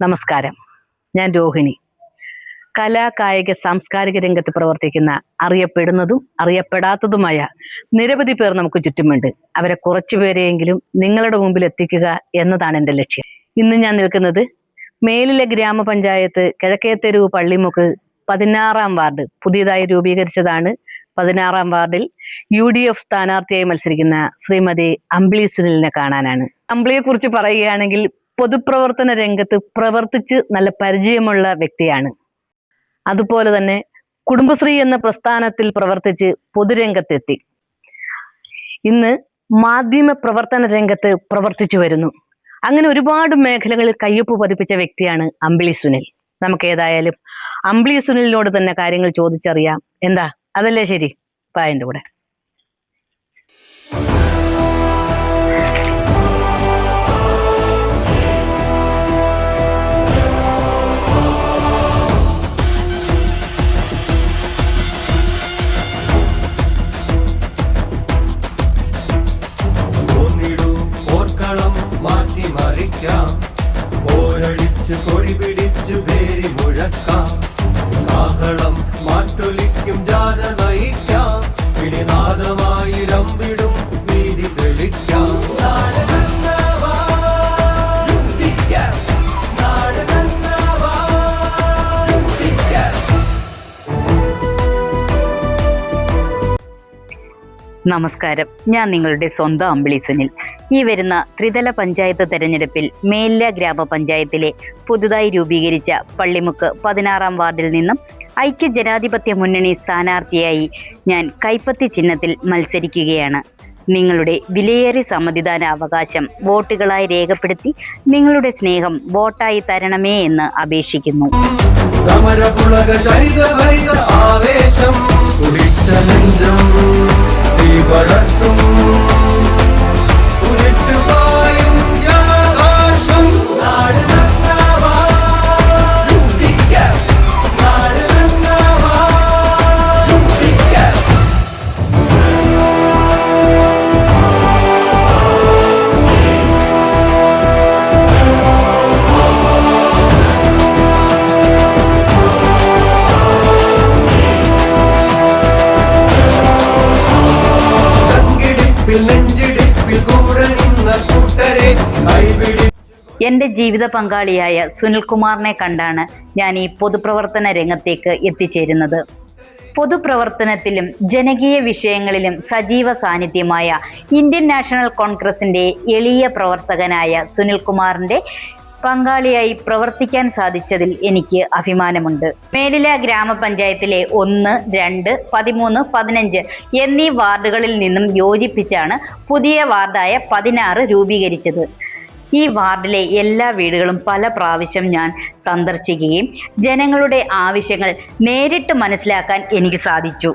നമസ്കാരം. ഞാൻ രോഹിണി. കലാ കായിക സാംസ്കാരിക രംഗത്ത് പ്രവർത്തിക്കുന്ന അറിയപ്പെടുന്നതും അറിയപ്പെടാത്തതുമായ നിരവധി പേർ നമുക്ക് ചുറ്റുമുണ്ട്. അവരെ കുറച്ചുപേരെയെങ്കിലും നിങ്ങളുടെ മുമ്പിൽ എത്തിക്കുക എന്നതാണ് എന്റെ ലക്ഷ്യം. ഇന്ന് ഞാൻ നിൽക്കുന്നത് മേലിലെ ഗ്രാമപഞ്ചായത്ത് കിഴക്കേത്തെരുവ് പള്ളിമുക്ക് പതിനാറാം വാർഡ് പുതിയതായി രൂപീകരിച്ചതാണ്. പതിനാറാം വാർഡിൽ യു ഡി എഫ് സ്ഥാനാർത്ഥിയായി മത്സരിക്കുന്ന ശ്രീമതി അമ്പിളി സുനിലിനെ കാണാനാണ്. അമ്പിളിയെ കുറിച്ച് പറയുകയാണെങ്കിൽ പൊതുപ്രവർത്തന രംഗത്ത് പ്രവർത്തിച്ച് നല്ല പരിചയമുള്ള വ്യക്തിയാണ്. അതുപോലെ തന്നെ കുടുംബശ്രീ എന്ന പ്രസ്ഥാനത്തിൽ പ്രവർത്തിച്ച് പൊതുരംഗത്തെത്തി. ഇന്ന് മാധ്യമ പ്രവർത്തന രംഗത്ത് പ്രവർത്തിച്ചു വരുന്നു. അങ്ങനെ ഒരുപാട് മേഖലകളിൽ കയ്യൊപ്പ് പതിപ്പിച്ച വ്യക്തിയാണ് അമ്പിളി സുനിൽ. നമുക്ക് ഏതായാലും അമ്പിളി സുനിലിനോട് തന്നെ കാര്യങ്ങൾ ചോദിച്ചറിയാം. എന്താ? അതല്ലേ ശരി? പായന്റെ കൂടെ. കാഹളം നമസ്കാരം. ഞാൻ നിങ്ങളുടെ സ്വന്തം അമ്പിളി സുനിൽ. ഈ വരുന്ന ത്രിതല പഞ്ചായത്ത് തെരഞ്ഞെടുപ്പിൽ മേല്ല ഗ്രാമപഞ്ചായത്തിലെ പുതുതായി രൂപീകരിച്ച പള്ളിമുക്ക് പതിനാറാം വാർഡിൽ നിന്നും ഐക്യ ജനാധിപത്യ മുന്നണി സ്ഥാനാർത്ഥിയായി ഞാൻ കൈപ്പത്തി ചിഹ്നത്തിൽ മത്സരിക്കുകയാണ്. നിങ്ങളുടെ വിലയേറിയ സമ്മതിദാന അവകാശം വോട്ടുകളായി രേഖപ്പെടുത്തി നിങ്ങളുടെ സ്നേഹം വോട്ടായി തരണമേ എന്ന് അപേക്ഷിക്കുന്നു. സമരപുളക ചരിത ആവേശം வளர்த்தும் എന്റെ ജീവിത പങ്കാളിയായ സുനിൽകുമാറിനെ കണ്ടാണ് ഞാൻ ഈ പൊതുപ്രവർത്തന രംഗത്തേക്ക് എത്തിച്ചേരുന്നത്. പൊതുപ്രവർത്തനത്തിലും ജനകീയ വിഷയങ്ങളിലും സജീവ സാന്നിധ്യമായ ഇന്ത്യൻ നാഷണൽ കോൺഗ്രസിന്റെ എളിയ പ്രവർത്തകനായ സുനിൽകുമാറിന്റെ പങ്കാളിയായി പ്രവർത്തിക്കാൻ സാധിച്ചതിൽ എനിക്ക് അഭിമാനമുണ്ട്. മേലില ഗ്രാമപഞ്ചായത്തിലെ ഒന്ന് രണ്ട് പതിമൂന്ന് പതിനഞ്ച് എന്നീ വാർഡുകളിൽ നിന്നും യോജിപ്പിച്ചാണ് പുതിയ വാർഡായ പതിനാറ് രൂപീകരിച്ചത്. ഈ വാർഡിലെ എല്ലാ വീടുകളും പല പ്രാവശ്യം ഞാൻ സന്ദർശിക്കുകയും ജനങ്ങളുടെ ആവശ്യങ്ങൾ നേരിട്ട് മനസ്സിലാക്കാൻ എനിക്ക് സാധിച്ചു.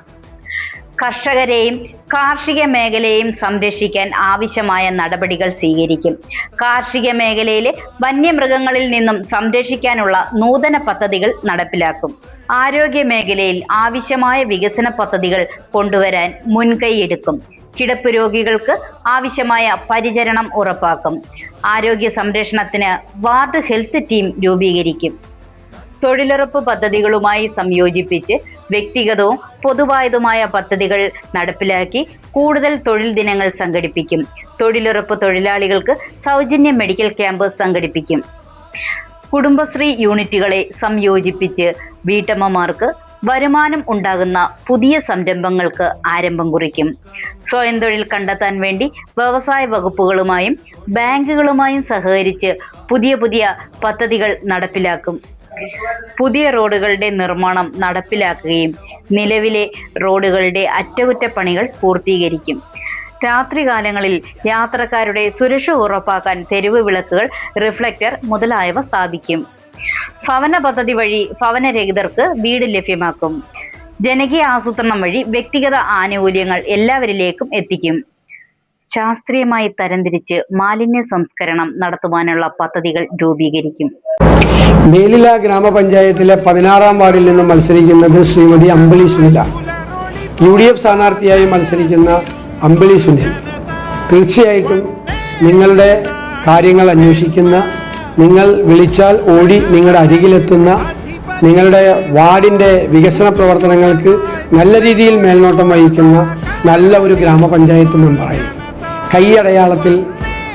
കർഷകരെയും കാർഷിക മേഖലയെയും സംരക്ഷിക്കാൻ ആവശ്യമായ നടപടികൾ സ്വീകരിക്കും. കാർഷിക മേഖലയിലെ വന്യമൃഗങ്ങളിൽ നിന്നും സംരക്ഷിക്കാനുള്ള നൂതന പദ്ധതികൾ നടപ്പിലാക്കും. ആരോഗ്യ മേഖലയിൽ ആവശ്യമായ വികസന പദ്ധതികൾ കൊണ്ടുവരാൻ മുൻകൈയെടുക്കും. കിടപ്പ് രോഗികൾക്ക് ആവശ്യമായ പരിചരണം ഉറപ്പാക്കും. ആരോഗ്യ സംരക്ഷണത്തിന് വാർഡ് ഹെൽത്ത് ടീം രൂപീകരിക്കും. തൊഴിലുറപ്പ് പദ്ധതികളുമായി സംയോജിപ്പിച്ച് വ്യക്തിഗതവും പൊതുവായതുമായ പദ്ധതികൾ നടപ്പിലാക്കി കൂടുതൽ തൊഴിൽ ദിനങ്ങൾ സംഘടിപ്പിക്കും. തൊഴിലുറപ്പ് തൊഴിലാളികൾക്ക് സൗജന്യ മെഡിക്കൽ ക്യാമ്പ് സംഘടിപ്പിക്കും. കുടുംബശ്രീ യൂണിറ്റുകളെ സംയോജിപ്പിച്ച് വീട്ടമ്മമാർക്ക് വരുമാനം ഉണ്ടാകുന്ന പുതിയ സംരംഭങ്ങൾക്ക് ആരംഭം കുറിക്കും. സ്വയം തൊഴിൽ കണ്ടെത്താൻ വേണ്ടി വ്യവസായ വകുപ്പുകളുമായും ബാങ്കുകളുമായും സഹകരിച്ച് പുതിയ പുതിയ പദ്ധതികൾ നടപ്പിലാക്കും. പുതിയ റോഡുകളുടെ നിർമ്മാണം നടപ്പിലാക്കുകയും നിലവിലെ റോഡുകളുടെ അറ്റകുറ്റപ്പണികൾ പൂർത്തീകരിക്കും. രാത്രികാലങ്ങളിൽ യാത്രക്കാരുടെ സുരക്ഷ ഉറപ്പാക്കാൻ തെരുവ് വിളക്കുകൾ റിഫ്ലക്ടർ മുതലായവ സ്ഥാപിക്കും. ഭവന പദ്ധതി വഴി ഭവനരഹിതർക്ക് വീട് ലഭ്യമാക്കും. ജനകീയ ആസൂത്രണം വഴി വ്യക്തിഗത ആനുകൂല്യങ്ങൾ എല്ലാവരിലേക്കും എത്തിക്കും. ശാസ്ത്രീയമായി തരംതിരിച്ച് മാലിന്യ സംസ്കരണം നടത്തുവാനുള്ള പദ്ധതികൾ രൂപീകരിക്കും. മേലില ഗ്രാമപഞ്ചായത്തിലെ പതിനാറാം വാർഡിൽ നിന്ന് മത്സരിക്കുന്നത് Shrimati Ambili Sunila. U D F സ്ഥാനാർത്ഥിയായി മത്സരിക്കുന്ന അമ്പിളി സുനിൽ. തീർച്ചയായിട്ടും നിങ്ങളുടെ കാര്യങ്ങൾ അന്വേഷിക്കുന്ന നിങ്ങൾ വിളിച്ചാൽ ഓടി നിങ്ങളുടെ അരികിലെത്തുന്ന നിങ്ങളുടെ വാർഡിന്റെ വികസന പ്രവർത്തനങ്ങൾക്ക് നല്ല രീതിയിൽ മേൽനോട്ടം വഹിക്കുന്ന നല്ല ഒരു ഗ്രാമപഞ്ചായത്ത് മെമ്പറായി. കൈയടയാളത്തിൽ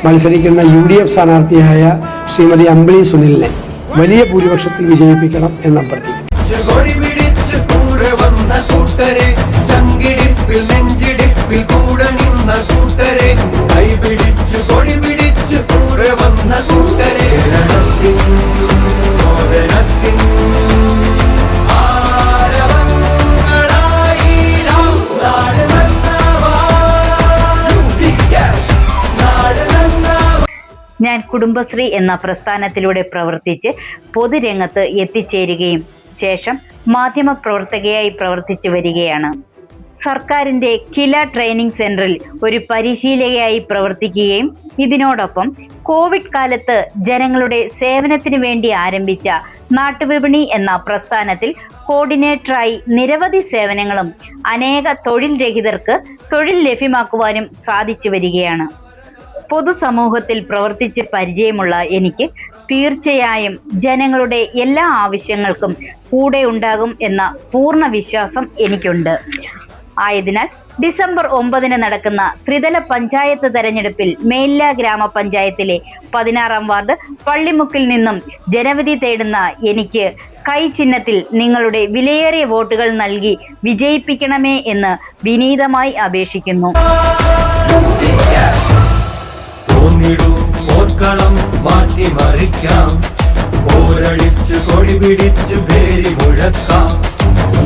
മത്സരിക്കുന്ന യു ഡി എഫ് സ്ഥാനാർത്ഥിയായ ശ്രീമതി അമ്പിളി സുനിലിനെ വലിയ ഭൂരിപക്ഷത്തിൽ വിജയിപ്പിക്കണം എന്ന് അഭ്യർത്ഥിക്കുന്നു ഞാൻ കുടുംബശ്രീ എന്ന പ്രസ്ഥാനത്തിലൂടെ പ്രവർത്തിച്ച് പൊതുരംഗത്ത് എത്തിച്ചേരുകയും ശേഷം മാധ്യമ പ്രവർത്തകയായി പ്രവർത്തിച്ചു വരികയാണ്. സർക്കാരിന്റെ കില ട്രെയിനിങ് സെന്ററിൽ ഒരു പരിശീലകയായി പ്രവർത്തിക്കുകയും ഇതിനോടൊപ്പം കോവിഡ് കാലത്ത് ജനങ്ങളുടെ സേവനത്തിന് വേണ്ടി ആരംഭിച്ച നാട്ടുവിപണി എന്ന പ്രസ്ഥാനത്തിൽ കോർഡിനേറ്ററായി നിരവധി സേവനങ്ങളും അനേക തൊഴിൽ രഹിതർക്ക് തൊഴിൽ ലഭ്യമാക്കുവാനും സാധിച്ചു വരികയാണ്. പൊതുസമൂഹത്തിൽ പ്രവർത്തിച്ച് പരിചയമുള്ള എനിക്ക് തീർച്ചയായും ജനങ്ങളുടെ എല്ലാ ആവശ്യങ്ങൾക്കും കൂടെ ഉണ്ടാകും എന്ന പൂർണ വിശ്വാസം എനിക്കുണ്ട്. ആയതിനാൽ ഡിസംബർ ഒമ്പതിന് നടക്കുന്ന ത്രിതല പഞ്ചായത്ത് തെരഞ്ഞെടുപ്പിൽ മേല്ല ഗ്രാമപഞ്ചായത്തിലെ പതിനാറാം വാർഡ് പള്ളിമുക്കിൽ നിന്നും ജനവിധി തേടുന്ന എനിക്ക് കൈ ചിഹ്നത്തിൽ നിങ്ങളുടെ വിലയേറിയ വോട്ടുകൾ നൽകി വിജയിപ്പിക്കണമേ എന്ന് വിനീതമായി അപേക്ഷിക്കുന്നു. തോന്നിടൂ. പോർക്കളം മാറ്റിമറിക്കാം പോരടിച്ച് കൊടി പിടിച്ചു പേരി മുഴക്കാം.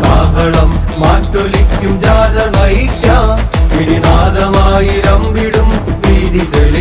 കാഹളം മാറ്റൊലിക്കും ജാഥ നയിക്കാം. പിടിനാദമായി രമ്പിടും വീതി തെളിക്കാം നാട്